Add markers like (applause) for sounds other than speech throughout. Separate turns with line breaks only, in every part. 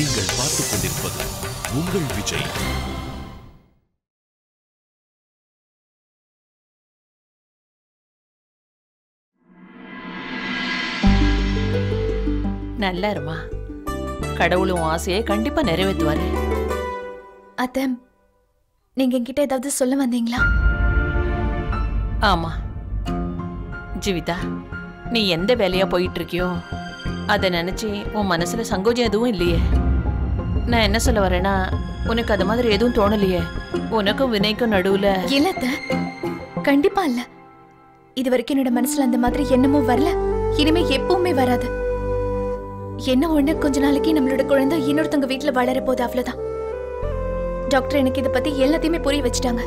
நீங்கள் பார்த்துக் கொண்டிருப்பது உங்கள் விஜய்.
நல்லா இருமா. கடவுளும் ஆசையை கண்டிப்பா நிறைவேற்றுவாரு.
அத்தை நீங்க என்கிட்ட ஏதாவது சொல்ல வந்தீங்களா?
ஆமா. ஜீவிதா நீ எந்த வேலையா போயிட்டு இருக்கியோ அதை நினைச்சு உன் மனசுல சங்கோஜம் எதுவும் இல்லையே. நான் என்ன சொல்ல வரேன்னா உனக்கு அது மாதிரி எதுவும் தோணலையே. உனக்கும் வினைக்கும் நடுவுல.
இல்லத்த கண்டிப்பா இல்ல. இது வரைக்கும் என்னோட மனசுல அந்த மாதிரி என்னமோ வரல. இனிமே எப்பவுமே வராது. என்ன ஒண்ணு கொஞ்ச நாளைக்கு நம்மளோட குழந்தை இன்னொருத்தவங்க வீட்டுல வளர போகுது அவ்வளவுதான். டாக்டர் எனக்கு இத பத்தி எல்லாத்தையுமே புரிய வச்சுட்டாங்க.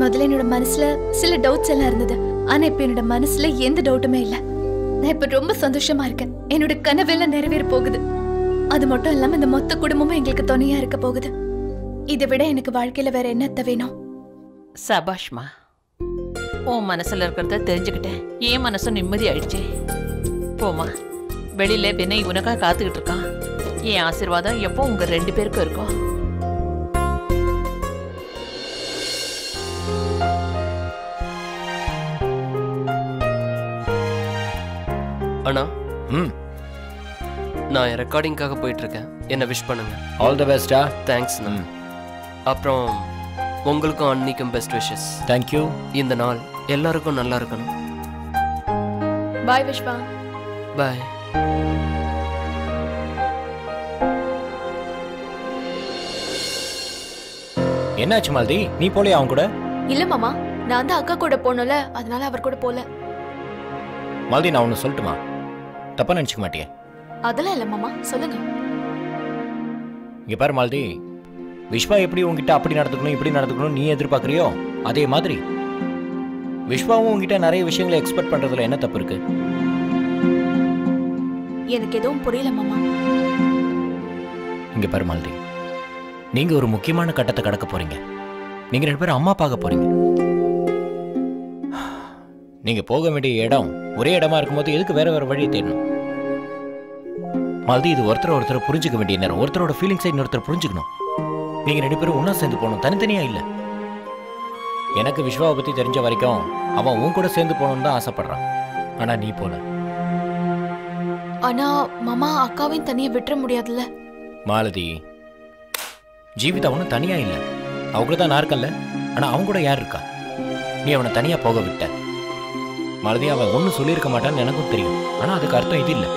முதல்ல என்னோட மனசுல சில டவுட்ஸ் எல்லாம் இருந்தது. ஆனா இப்ப என்னோட மனசுல எந்த டவுட்டுமே இல்ல. நான் இப்ப ரொம்ப சந்தோஷமா இருக்கேன். என்னோட கனவெல்லாம் நிறைவேற போகுது. அது மட்டும் இல்லாம இந்த மொத்த குடும்பமும் எங்களுக்கு துணையா இருக்க போகுது. இதை விட எனக்கு வாழ்க்கையில வேற என்னத்த வேணும்?
சபாஷ்மா உன் மனசுல இருக்கிறத தெரிஞ்சுக்கிட்டேன். என் மனசும் நிம்மதி ஆயிடுச்சு. போமா வெளியில வினய் உனக்காக காத்துக்கிட்டு இருக்கான்? என் ஆசீர்வாதம் எப்போ உங்க ரெண்டு பேருக்கும் இருக்கும்?
அண்ணா
ம்.
நான் என் ரெக்கார்டிங்காக போயிட்டு இருக்கேன் என்ன விஷ் பண்ணுங்க.
ஆல் தி பெஸ்டா
தேங்க்ஸ்
ம்.
அப்புறம் உங்களுக்கும் அன்னிக்கும் பெஸ்ட் விஷஸ்
தேங்க்யூ
இந்த நாள் எல்லாருக்கும் நல்லா இருக்கணும்.
பாய் விஷ்வா
பாய்
என்னாச்சு மாலதி? நீ போலையா அவன் கூட?
இல்ல மாமா. நான் தான் அக்கா கூட போனல அதனால அவர் கூட போல.
மாலதி நான் ஒன்று சொல்லட்டுமா? தப்பா நினச்சிக்க மாட்டியே.
அதெல்லாம் இல்ல மாமா. சொல்லுங்க.
இங்க பாரு மாலதி. விஸ்வா எப்படி உன்கிட்ட அப்படி நடந்துக்கணும் இப்படி நடந்துக்கணும் நீ எதிர்பார்க்கறியோ அதே மாதிரி. விஸ்வாவும் உன்கிட்ட நிறைய விஷயங்களை எக்ஸ்பெக்ட் பண்றதுல என்ன தப்பு இருக்கு?
எனக்கு எதுவும் புரியல மாமா.
இங்க பாரு மாலதி. நீங்க ஒரு முக்கியமான கட்டத்தை கடக்க போறீங்க. நீங்க ரெண்டு பேரும் அம்மா பார்க்க போறீங்க. நீங்க போக வேண்டிய இடம் ஒரே இடமா இருக்கும்போது எதுக்கு வேற வேற வழியை தேடணும்? மாலதி இது ஒருத்தர் ஒருத்தர் புரிஞ்சுக்க வேண்டிய நேரம். ஒருத்தரோட ஃபீலிங்ஸை இன்னொருத்தர் புரிஞ்சுக்கணும். நீங்க ரெண்டு பேரும் ஒண்ணா சேர்ந்து போகணும். தனித்தனியா இல்ல. எனக்கு விஸ்வாவை பத்தி தெரிஞ்ச வரைக்கும் அவன் உன் கூட சேர்ந்து போகணும்னு தான் ஆசைப்படுறான். ஆனா நீ போல.
ஆனா மாமா அக்காவையும் தனியா விட்டுற முடியாதுல்ல?
மாலதி ஜீவிதா ஒன்றும் தனியா இல்லை. அவ கூட தான் நான் ஆனா அவன் கூட யார் இருக்கா? நீ அவனை தனியா போக விட்ட. மாலதி அவன் ஒன்றும் சொல்லியிருக்க மாட்டான்னு எனக்கும் தெரியும். ஆனா அதுக்கு அர்த்தம் இது இல்லை.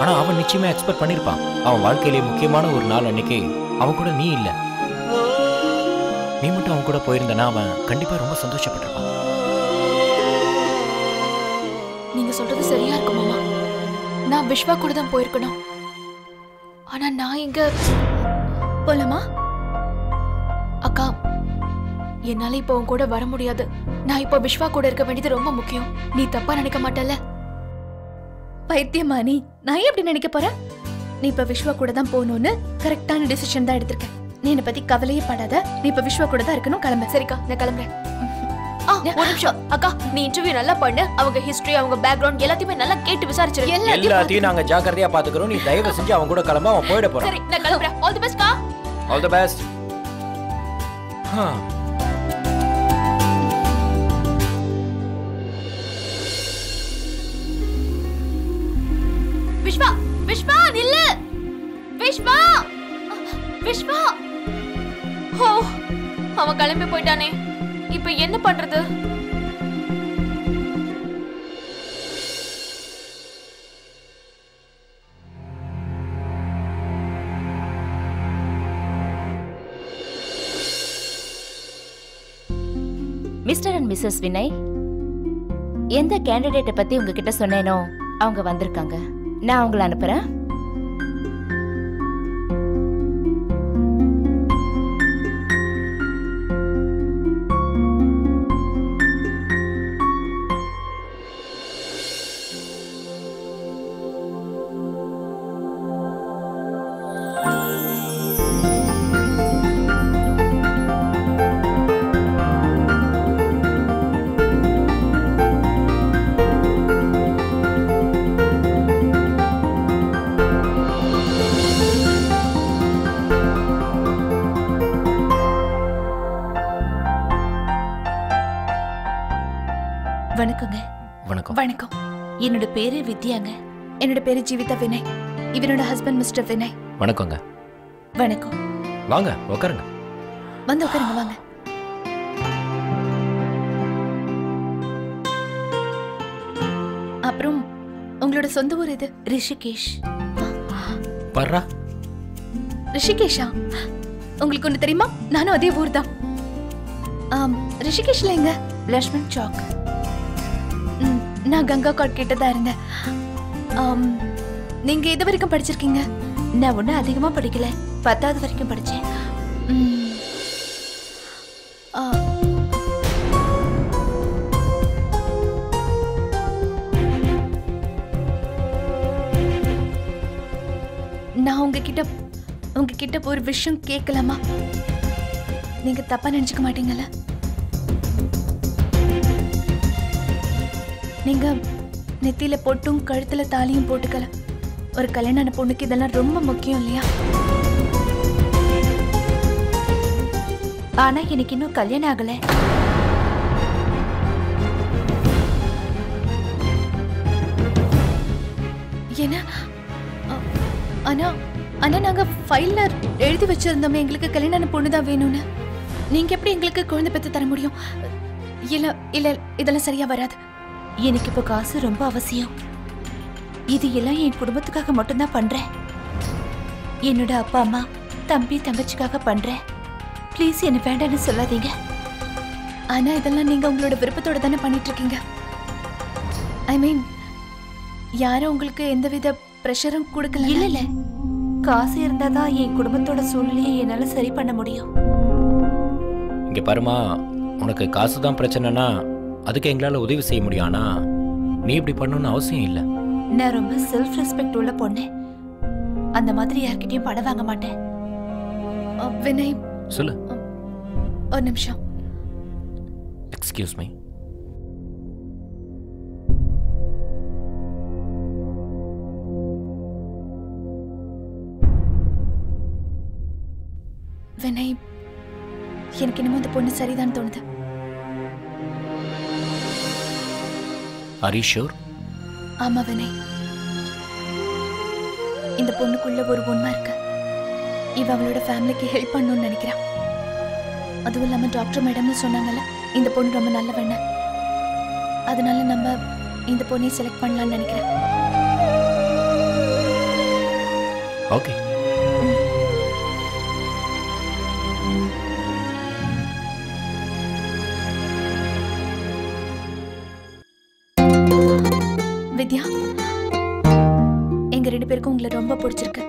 ஆனா அவன் நிச்சயமா எக்ஸ்பெக்ட் பண்ணியிருப்பான் அவன் வாழ்க்கையிலே முக்கியமான ஒரு நாள் அன்னைக்கு அவன் கூட நீ இல்லை. நீ மட்டும் அவன் கூட போயிருந்தனா அவன் கண்டிப்பா ரொம்ப சந்தோஷப்பட்டிருப்பான்.
நீங்க சொல்றது சரியா இருக்கும் மாமா. நான் விஸ்வா கூட தான் போயிருக்கணும். ஆனா நான் இங்க போலாமா? அக்கா என்னால இப்போ உன் கூட வர முடியாது. நான் இப்போ விஸ்வா கூட இருக்க வேண்டியது ரொம்ப முக்கியம். நீ தப்பா நினைக்க மாட்டல பைத்தியமா நீ நான் எப்படி நினைக்க போறேன் நீ இப்ப விஸ்வா கூட தான் போகணும்னு கரெக்டான டிசிஷன் தான் எடுத்திருக்கேன். நீ என்னை பத்தி கவலையே படாத. நீ இப்ப விஸ்வா கூட தான் இருக்கணும். கிளம்ப. சரிக்கா நான் கிளம்புறேன். ஆ, ஒரு நிமிஷம். அக்கா நீ இன்டர்வியூ நல்லா பண்ணு. அவங்க ஹிஸ்டரி அவங்க பேக்ரவுண்ட் எல்லாத்தையுமே நல்லா கேட்டு விசாரிச்சிரு.
எல்லாத்தையும் நாங்க ஜாக்கிரதையா பாத்துக்கிறோம் நீ தயவு செஞ்சு அவன் கூட கிளம்ப. அவன் போயிட போறான்.
சரி நான் கிளம்புறேன். ஆல் தி பெஸ்ட் கா
all the best
Vishwa Vishwa நில்லு. விஷ்வா. விஷ்வா. ஓ அவன் கிளம்பி போயிட்டானே. இப்போ என்ன பண்றது?
மிஸ்டர் அண்ட் மிஸ்ஸஸ் வினய் எந்த கேண்டிடேட்டை பத்தி உங்ககிட்ட சொன்னேனோ அவங்க வந்திருக்காங்க. நான் உங்களை
அனுப்புகிறேன்
என்னோட பேரு வித்யாங்க.
என்னோட பேரு ஜீவிதா வினய். இவனோட ஹஸ்பண்ட் மிஸ்டர் வினய்.
வணக்கங்க.
வணக்கம்.
வாங்க உட்காருங்க
வந்து உட்காருங்க வாங்க. அப்புறம் உங்களோட சொந்த ஊர் இது
ரிஷிகேஷ்.
பர்றா
ரிஷிகேஷா? உங்களுக்கு ஒன்று தெரியுமா? நானும் அதே ஊர் தான் ரிஷிகேஷ்ல எங்க?
லக்ஷ்மண் சாக்
நான் கங்கா காட் கிட்ட தான் இருந்தேன். நீங்க இது வரைக்கும் படிச்சிருக்கீங்க?
நான் ஒன்றும் அதிகமாக படிக்கல. பத்தாவது வரைக்கும்
படித்தேன் நான் உங்ககிட்ட உங்ககிட்ட ஒரு விஷயம் கேட்கலாமா? நீங்க தப்பா நினைச்சுக்க மாட்டீங்களா நீங்க நெத்தியில பொட்டும் கழுத்துல தாலியும் போட்டுக்கல. ஒரு கல்யாண பொண்ணுக்கு இதெல்லாம் ரொம்ப முக்கியம் இல்லையா?
ஆனா எனக்கு இன்னும் கல்யாணம் ஆகல.
ஏன்னா ஆனா ஆனா நாங்க ஃபைல்ல எழுதி வச்சிருந்தோமே எங்களுக்கு கல்யாணம் பொண்ணு தான் வேணும்னு. நீங்க எப்படி எங்களுக்கு குழந்தை பெற்று தர முடியும்? இல்ல இல்ல இதெல்லாம் சரியா வராது.
எனக்கு இப்போ காசு ரொம்ப அவசியம். இது எல்லாம் என் குடும்பத்துக்காக மட்டும்தான் பண்றேன். என்னோட அப்பா அம்மா தம்பி தங்கச்சிக்காக பண்றேன். ப்ளீஸ் என்ன வேண்டாம்னு சொல்லாதீங்க.
ஆனா இதெல்லாம் நீங்க உங்களோட விருப்பத்தோட தானே பண்ணிட்டு இருக்கீங்க ஐ மீன் யாரும் உங்களுக்கு எந்தவித ப்ரெஷரும் கொடுக்கல
இல்ல இல்ல. காசு இருந்தாதான் என் குடும்பத்தோட சூழ்நிலையை என்னால சரி பண்ண முடியும்.
இங்க பாருமா உனக்கு காசு தான் பிரச்சனைனா அதுக்கு எங்களால் உதவி செய்ய முடியும். ஆனா நீ இப்படி பண்ணணும்னு அவசியம் இல்லை.
நான் ரொம்ப செல்ஃப் ரெஸ்பெக்ட் உள்ள பொண்ணு. அந்த மாதிரி யார்கிட்டயும் பணம் வாங்க மாட்டேன்.
அ, வினய்.
சொல்லு.
ஒரு நிமிஷம்.
எக்ஸ்கியூஸ் மீ
வினய் எனக்கு என்னமோ இந்த பொண்ணு சரிதான் தோணுது.
ஆர் யூ ஷூர்
ஆமா வினய் இந்த பொண்ணுக்குள்ள ஒரு உண்மை இருக்கு. இவ அவளோட ஃபேமிலிக்கு ஹெல்ப் பண்ணணும்னு நினைக்கிறான். அதுவும் இல்லாம டாக்டர் மேடம்னு சொன்னாங்கல்ல இந்த பொண்ணு ரொம்ப நல்ல வெண்ண அதனால நம்ம இந்த பொண்ணையை செலக்ட் பண்ணலாம்னு நினைக்கிறேன்.
ஓகே.
பேருக்கும் உங்களை ரொம்ப பிடிச்சிருக்கு.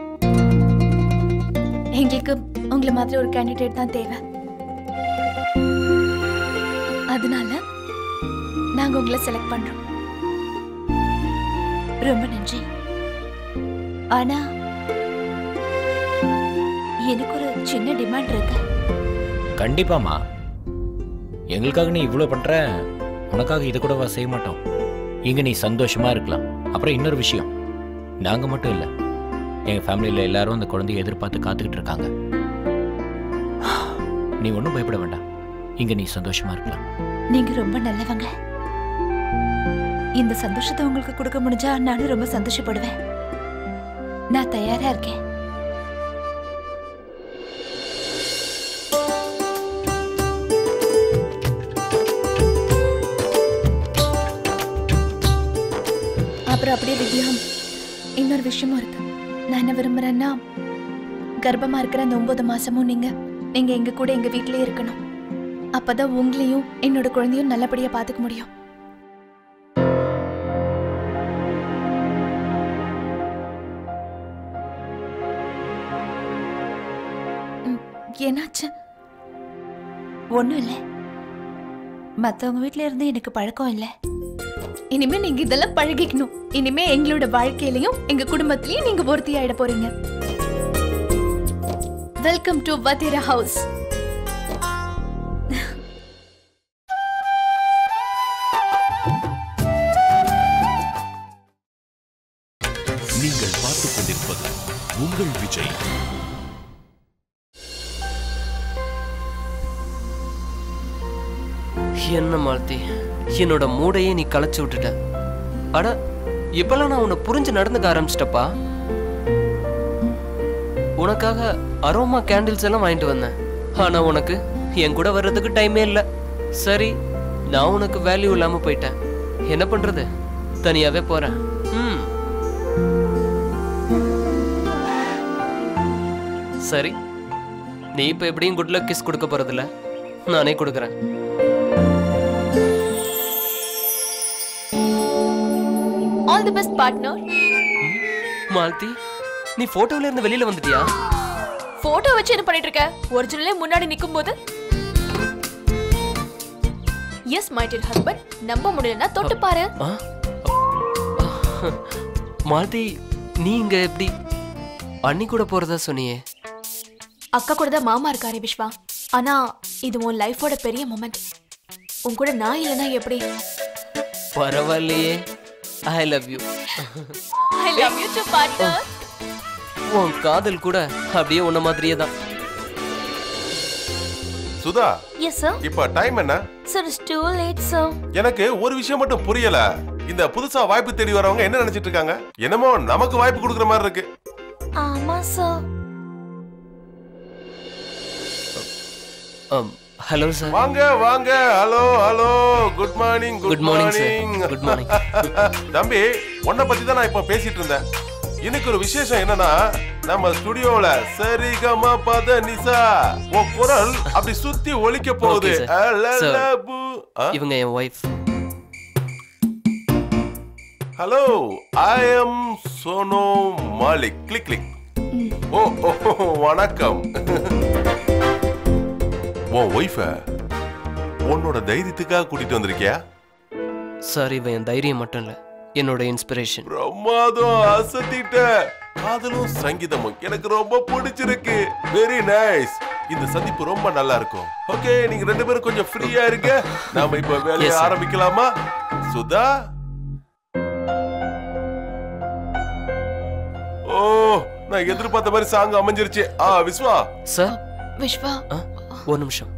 எங்களுக்கு உங்களை மாதிரி ஒரு கேண்டிடேட் தான் தேவை. அதனால நாங்க உங்களை செலக்ட் பண்றோம்.
ரொம்ப நன்றி. ஆனா எனக்கு ஒரு சின்ன டிமாண்ட் இருக்கு.
கண்டிப்பாமா எங்களுக்காக நீ இவ்வளோ பண்ற உனக்காக இதை கூடவா செய்ய மாட்டோம். இங்க நீ சந்தோஷமா இருக்கலாம். அப்புறம் இன்னொரு விஷயம். நாங்கள் மட்டும் இல்லை. எங்கள் ஃபேமிலியில் எல்லாரும் அந்த குழந்தைய எதிர்பார்த்து காத்துக்கிட்டு இருக்காங்க. நீ ஒன்றும் பயப்பட வேண்டாம். இங்கே நீ சந்தோஷமா இருக்கலாம்.
நீங்க ரொம்ப நல்லவங்க. இந்த சந்தோஷத்தை உங்களுக்கு கொடுக்க முடிஞ்சா நானும் ரொம்ப சந்தோஷப்படுவேன். நான் தயாரா இருக்கேன்.
அப்புறம் அப்படியே வித்யா இன்னொரு விஷயமும் இருக்கு. நான் என்ன விரும்புறேன்னா கர்ப்பமா இருக்கிற அந்த ஒன்பது மாசமும் நீங்க நீங்க எங்க கூட எங்க வீட்லயே இருக்கணும். அப்பதான் உங்களையும் என்னோட குழந்தையும் நல்லபடியா பாத்துக்க முடியும். ம், என்னாச்சு?
ஒன்றும் இல்லை. மற்றவங்க வீட்டில் இருந்து எனக்கு பழக்கம் இல்லை.
இனிமே நீங்க இதெல்லாம் பழகிக்கணும். இனிமே எங்களோட வாழ்க்கையிலயும் எங்க குடும்பத்திலயும் நீங்க ஒருத்தி ஆயிட போறீங்க. வெல்கம் டு வதிர ஹவுஸ்
நீங்கள் பார்த்துக் கொண்டிருப்பது உங்கள் விஜய்.
என்ன மாலதி? என்னோட மூடையே நீ களைச்சு விட்டுட்ட. அட இப்பெல்லாம் நான் உன்னை புரிஞ்சு நடந்துக்க ஆரம்பிச்சிட்டப்பா. உனக்காக அரோமா கேண்டில்ஸ் எல்லாம் வாங்கிட்டு வந்தேன். ஆனா உனக்கு என் கூட வர்றதுக்கு டைமே இல்லை. சரி நான் உனக்கு வேல்யூ இல்லாம போயிட்டேன். என்ன பண்றது? தனியாவே போறேன். ம். சரி நீ இப்ப எப்படியும் குட் லக் கிஸ் கொடுக்க போறதில்ல. நானே கொடுக்குறேன்.
All the best partner
Malathi நீ போட்டோல இருந்து வெளியில வந்துட்டியா?
போட்டோ வச்சு என்ன பண்ணிட்டு இருக்க? ஒரிஜினலே முன்னாடி நிக்கும் போது எஸ் மை டியர் ஹஸ்பண்ட் நம்ப முடியலன்னா தொட்டு பாரு?
மாலதி நீ இங்க எப்படி? அண்ணி கூட போறதா சொன்னியே.
அக்கா கூட தான் மாமா இருக்காரு விஸ்வா ஆனா இது உன் லைஃபோட பெரிய மொமெண்ட் உன் கூட நான் இல்லைன்னா எப்படி?
பரவாயில்லையே. I love you
I love you too partner
உன் காதல் கூட அப்படியே உன்ன மாதிரியே தான்.
சுதா.
எஸ் சார்
இப்ப டைம் என்ன?
Sir it's too late sir
எனக்கு ஒரு விஷயம் மட்டும் புரியல. இந்த புதுசா வாய்ப்பு தேடி வரவங்க என்ன நினைச்சிட்டு இருக்காங்க? என்னமோ நமக்கு வாய்ப்பு கொடுக்குற மாதிரி இருக்கு.
ஆமா சார்
ஹலோ சார்
வாங்க வாங்க. Hello hello good morning
good morning sir good morning
தம்பி உன்னை பத்தி தான் நான் இப்ப பேசிட்டு இருந்தேன். இன்னைக்கு ஒரு விசேஷம் என்னன்னா நம்ம ஸ்டுடியோல சரிகம பத நிசா உன் குரல் அப்படி சுத்தி ஒலிக்க போகுது?
இவங்க என் wife
hello I am Sono Malik click click ஓ ஓ, வணக்கம். (laughs) உன் ஒய்ஃப உன்னோட தைரியத்துக்காக கூட்டிட்டு வந்திருக்கியா?
சார் இவன் என் தைரியம் மட்டும் இல்ல என்னோட இன்ஸ்பிரேஷன்
பிரமாதம் அசத்திட்ட. காதலும் சங்கீதமும் எனக்கு ரொம்ப பிடிச்சிருக்கு. வெரி நைஸ் இந்த சந்திப்பு ரொம்ப நல்லா இருக்கும். ஓகே நீங்க ரெண்டு பேரும் கொஞ்சம் ஃப்ரீயா இருங்க. நாம இப்ப வேலையை. ஆரம்பிக்கலாமா? சுதா? ஓ நான் எதிர்பார்த்த மாதிரி சாங் அமைஞ்சிருச்சு. ஆ விஸ்வா.
சார்
விஸ்வா?
ஆ, ஒரு நிமிஷம்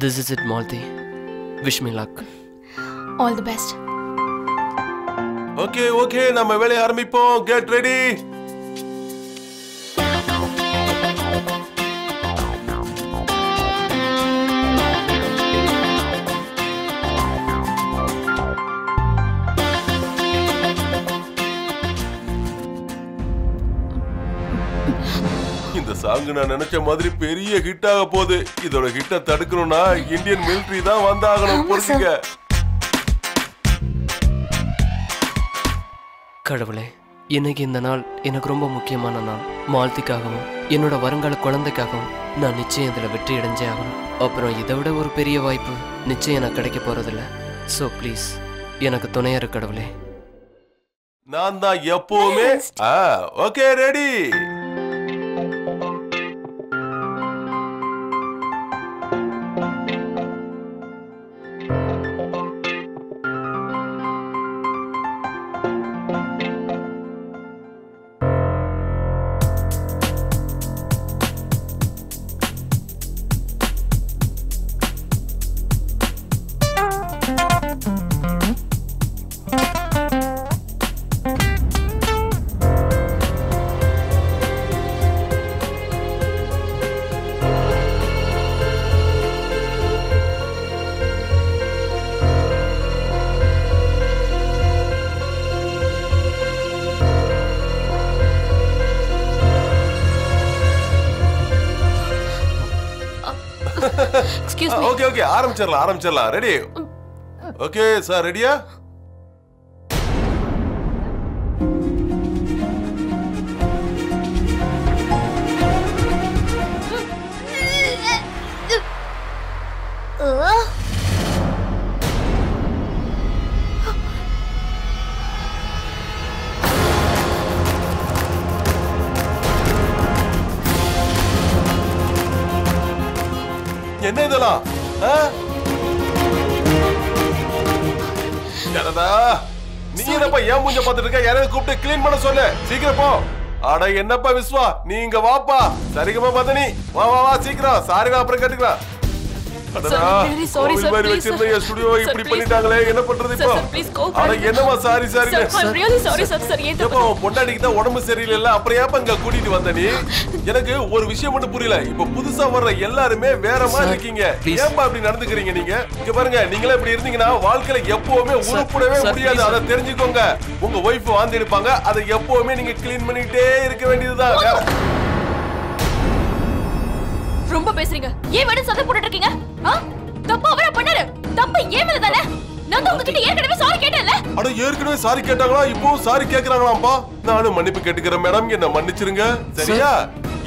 this is it Malti wish me luck
all the best
okay okay நம்ம வேலையை ஆரம்பிப்போம் கெட் ரெடி Song நான் நினைச்ச மாதிரி பெரிய ஹிட் ஆக போகுது. இதோட ஹிட்ட தடுக்கணும்னா இந்தியன் மிலிட்டரி தான் வந்தாகணும். புரிஞ்சுக்க.
கடவுளே இன்னைக்கு இந்த நாள் எனக்கு ரொம்ப முக்கியமான நாள். மாலத்திக்காகவும் என்னோட வருங்கால குழந்தைக்காகவும் நான் நிச்சயம் இதில் வெற்றி அடைஞ்சே ஆகணும். அப்புறம் இதை விட ஒரு பெரிய வாய்ப்பு நிச்சயம் எனக்கு கிடைக்க போறதில்ல. ஸோ ப்ளீஸ் எனக்கு துணையா இரு கடவுளே.
நான் தான் எப்பவுமே ஆ okay
ready excuse
okay okay ஆரம்பிச்சிடலாம் ஆரம்பிச்சிடலாம். ரெடி ஓகே சார் ரெடியா இதெல்லாம் நீ என்னப்பா ஏன் மூஞ்ச பாத்துட்டு இருக்க? யாரையும் கூப்பிட்டு க்ளீன் பண்ண சொல்லு. சீக்கிரம் போ. அட என்னப்பா விஸ்வா? நீ இங்க வாப்பா. சரிகமா பதனி. வா வா வா சீக்கிரம். சாரிடா அப்புறம் கேட்டுக்கலாம்
sir.
என் ஸ்டுடியோவை
Sir,
இப்படி. பண்ணிட்டாங்களே என்ன பண்றது இப்போ? அட
back.
என்னமா சாரி சாரி
ஏன்
உன் பொண்டாட்டிக்கு தான் உடம்பு சரியில்லைல்ல அப்புறம் ஏப்பா இங்க கூட்டிட்டு வந்த நீ? எனக்கு ஒரு விஷயம் மட்டும் புரியல. இப்ப புதுசா வர்ற எல்லாருமே வேற மாதிரி இருக்கீங்க. ஏன்பா இப்படி நடந்துக்கிறீங்க நீங்க? இங்க பாருங்க நீங்களே இப்படி இருந்தீங்கன்னா வாழ்க்கையில எப்பவுமே உருப்படவே முடியாது. அதை தெரிஞ்சுக்கோங்க. உங்க ஒய்ஃப் வாந்தி எடுப்பாங்க. அதை எப்பவுமே நீங்க க்ளீன் பண்ணிட்டே இருக்க வேண்டியதுதான்.
பேசுறீங்க? ஏன் மேடம் சத்தம் போட்டுட்டு இருக்கீங்க? தப்பு அவரா பண்ணாரு? தப்பு ஏன் மேல தானே? நான் உங்ககிட்ட ஏற்கனவே சாரி கேட்டேன்ல.
அட ஏற்கனவே சாரி கேட்டாங்களா? இப்பவும் சாரி கேக்குறாங்களாம்பா நானும் மன்னிப்பு கேட்டுக்கிறேன் மேடம். என்ன மன்னிச்சிருங்க. சரியா?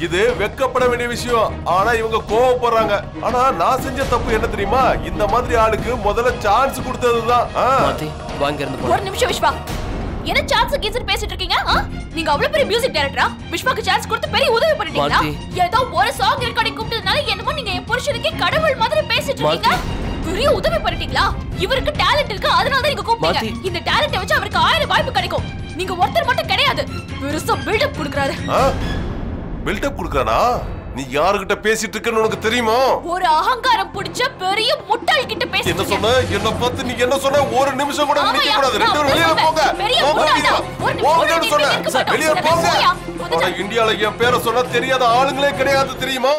இது வெக்கப்பட வேண்டிய விஷயம். ஆனா இவங்க கோவப்படுறாங்க. ஆனா நான் செஞ்ச தப்பு என்ன தெரியுமா? இந்த மாதிரி ஆளுக்கு முதல்ல சான்ஸ் கொடுத்ததுதான்.
வாங்க இருந்து
ஒரு நிமிஷம் விஸ்வா என்ன சான்ஸ் கீசன் பேசிட்டு இருக்கீங்க? நீங்க அவ்வளவு பெரிய மியூசிக் டைரக்டரா விஸ்வாக்கு சான்ஸ் கொடுத்து பெரிய உதவி பண்ணிட்டீங்களா. ஏதோ ஒரு சாங் ரெக்கார்டிங் கூப்பிட்டதுனால என்னமோ நீங்க என் புருஷனுக்கு கடவுள் மாதிரி பேசிட்டு இருக்கீங்க. பெரிய உதவி பண்ணிட்டீங்களா? இவருக்கு டேலண்ட் இருக்கு அதனால தான் நீங்க கூப்பிட்டீங்க. இந்த டேலண்ட்டை வச்சு அவருக்கு ஆயிரம் வாய்ப்பு கிடைக்கும். நீங்க ஒருத்தர் மட்டும் கிடையாது பெருசா பில்டப் கொடுக்குறாரு.
பில்டப் கொடுக்கறானா? நீ யாருகிட்ட பேசிட்டு இருக்கன்னு உனக்கு தெரியுமா?
ஒரு அகங்காரம் பிடிச்ச பெரிய முட்டாள் கிட்ட
என்ன
பேசிட்டு
சொன்ன? என்ன பார்த்து நீ என்ன சொன்ன? ஒரு நிமிஷம் கூட நிக்க கூடாது ரெண்டு பேரும் வெளியில போங்க. போங்கன்னு சொன்னேன்
சரி,
போங்க இந்தியால என் பேரை சொன்னா தெரியாத ஆளுங்களே கிடையாது தெரியுமா?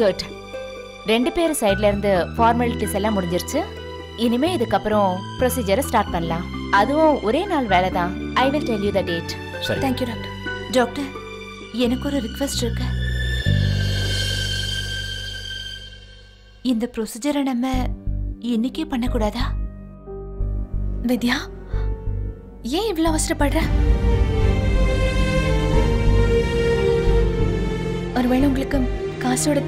குட். ரெண்டு பேர் சைடுல இருந்து ஃபார்மாலிட்டிஸ் எல்லாம் முடிஞ்சிருச்சு. இனிமே இதுக்கப்புறம் ப்ரொசீஜரை ஸ்டார்ட் பண்ணலாம். அதுவும் ஒரே நாள் வேலை தான். I will tell you the date
சரி.
தேங்க்யூ டாக்டர் டாக்டர் எனக்கு ஒரு ரிக்வெஸ்ட் இருக்கு. இந்த ப்ரொசீஜரை நம்ம இன்னைக்கே பண்ணக்கூடாதா?
வித்யா ஏன் இவ்வளவு அவசரப்படுற? ஒருவேளை உங்களுக்கு காசோட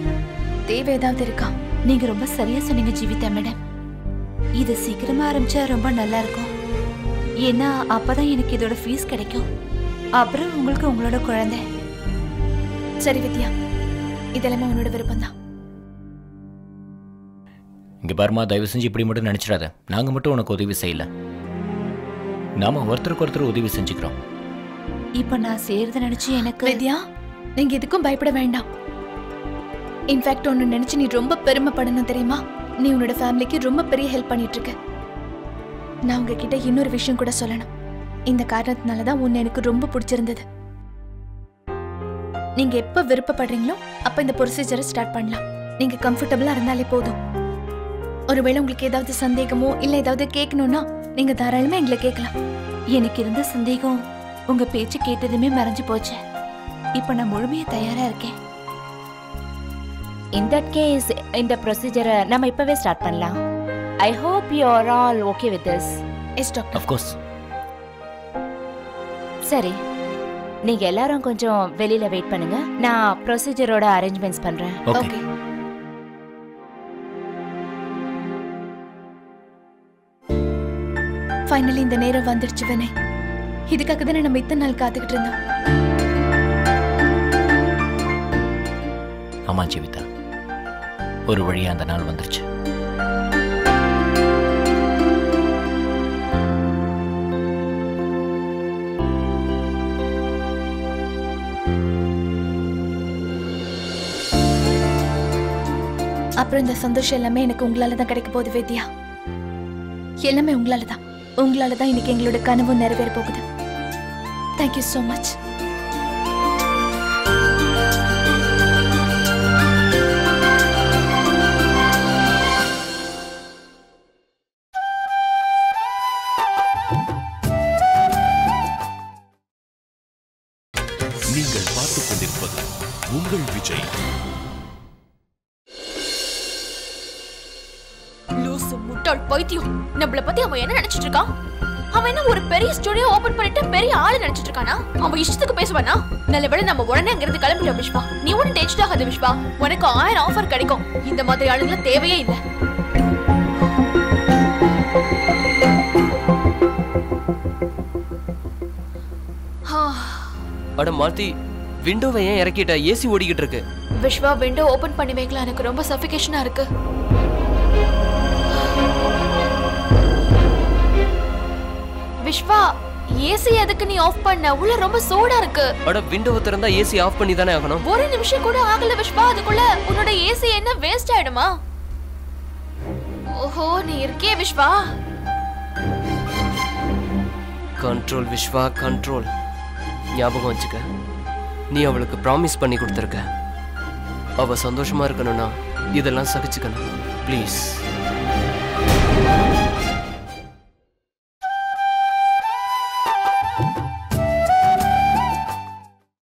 தேவை ஏதாவது இருக்கா?
நீங்க ரொம்ப சரியா சொன்னீங்க ஜீவிதா மேடம் இது சீக்கிரமா ஆரம்பிச்சா ரொம்ப நல்லா இருக்கும். ஏன்னா அப்பதான் எனக்கு இதோட ஃபீஸ் கிடைக்கும். அப்புறம் உங்களுக்கு உங்களோட குழந்தை.
சரி வித்யா. இதெல்லாமே உன்னோட விருப்பம் தான்
இங்க பாருமா தயவு செஞ்சு இப்படி மட்டும் நினைச்சிடாத. நாங்க மட்டும் உனக்கு உதவி செய்யல. நாம ஒருத்தருக்கு ஒருத்தர் உதவி செஞ்சுக்கிறோம்.
இப்ப நான் செய்யறத நினைச்சு எனக்கு
வித்யா நீங்க எதுக்கும் பயப்பட வேண்டாம். இன்ஃபேக்ட் ஒன்று நினைச்சு நீ ரொம்ப பெருமைப்படணும் தெரியுமா? நீ உன்னோட ஃபேமிலிக்கு ரொம்ப பெரிய ஹெல்ப் பண்ணிட்டு இருக்க நான் உங்ககிட்ட இன்னொரு விஷயம் கூட சொல்லணும். இந்த காரணத்தினால தான் உன்னை எனக்கு ரொம்ப பிடிச்சிருந்தது. நீங்க எப்ப விருப்பப்படுறீங்களோ அப்ப இந்த ப்ரொசீஜரை ஸ்டார்ட் பண்ணலாம். நீங்க கம்ஃபர்டபுளா இருந்தாலே போதும். ஒருவேளை உங்களுக்கு ஏதாவது சந்தேகமோ இல்ல ஏதாவது கேட்கணும்னா நீங்க தாராளமா எங்களை கேட்கலாம்.
எனக்கு இருந்த சந்தேகம் உங்க பேச்சு கேட்டதுமே மறைஞ்சு போச்சு. இப்ப நான் முழுமையா தயாரா இருக்கேன். இன் தட் கேஸ் இந்த ப்ரொசீஜரை நம்ம இப்பவே ஸ்டார்ட் பண்ணலாம். I hope you are all okay with this
yes doctor
of course
சரி. நீங்க எல்லாரும் கொஞ்சம் வெளியில வெயிட் பண்ணுங்க. நான் ப்ரொசீஜரோட அரேஞ்ச்மெண்ட்ஸ் பண்றேன்.
ஓகே
ஓகே ஃபைனலி இந்த நேரம் வந்துடுச்சு வினய் இதுக்காக தானே நம்ம இத்தனை நாள் காத்துக்கிட்டு இருந்தோம்.
ஆமா ஜீவிதா. ஒரு வழியாக அந்த நாள் வந்துருச்சு.
அப்புறம் இந்த சந்தோஷம் எல்லாமே எனக்கு உங்களால தான் கிடைக்க போகுது வேத்யா எல்லாமே உங்களால தான். உங்களால தான் இன்னைக்கு எங்களோட கனவு நிறைவேற போகுது. தேங்க்யூ ஸோ மச்
நீங்கள் பார்த்துக் கொண்டிருப்பது உங்கள் விஜய்.
லூசு முட்டாள் பைத்தியம். நம்மள பத்தி அவன் என்ன நினைச்சிட்டு இருக்கான் அவன் என்ன ஒரு பெரிய ஸ்டுடியோ ஓபன் பண்ணிட்டு பெரிய ஆளு நினைச்சிட்டு இருக்கானா? அவன் இஷ்டத்துக்கு பேசுவானா? நல்ல வேளை நம்ம உடனே அங்க இருந்து விஷ்வா. நீ ஒன்னும் டென்ஷன் ஆகாத விஷ்வா. உனக்கு ஆயிரம் ஆஃபர் கிடைக்கும். இந்த மாதிரி ஆளுங்களை தேவையே இல்லை.
அட மாலதி விண்டோவை ஏன் இறக்கிட்ட? ஏசி ஓடிக்கிட்டு இருக்கு.
விஸ்வா விண்டோ ஓபன் பண்ணி வைக்கலாம். எனக்கு ரொம்ப சஃபிகேஷனா இருக்கு. விஸ்வா ஏசி எதுக்கு நீ ஆஃப் பண்ண? உள்ள ரொம்ப சூடா இருக்கு.
அட விண்டோவை திறந்தா ஏசி ஆஃப் பண்ணி தானே ஆகணும்?
ஒரு நிமிஷம் கூட ஆகல விஸ்வா அதுக்குள்ள உன்னோட ஏசி என்ன வேஸ்ட் ஆயிடுமா? ஓஹோ நீ இருக்கே விஸ்வா
கண்ட்ரோல் விஸ்வா கண்ட்ரோல் ஞாபகம் வச்சுக்க. நீ அவளுக்கு ப்ராமிஸ் பண்ணி கொடுத்துருக்க. அவ சந்தோஷமா இருக்கணும்னா இதெல்லாம் சகிச்சுக்கணும். ப்ளீஸ்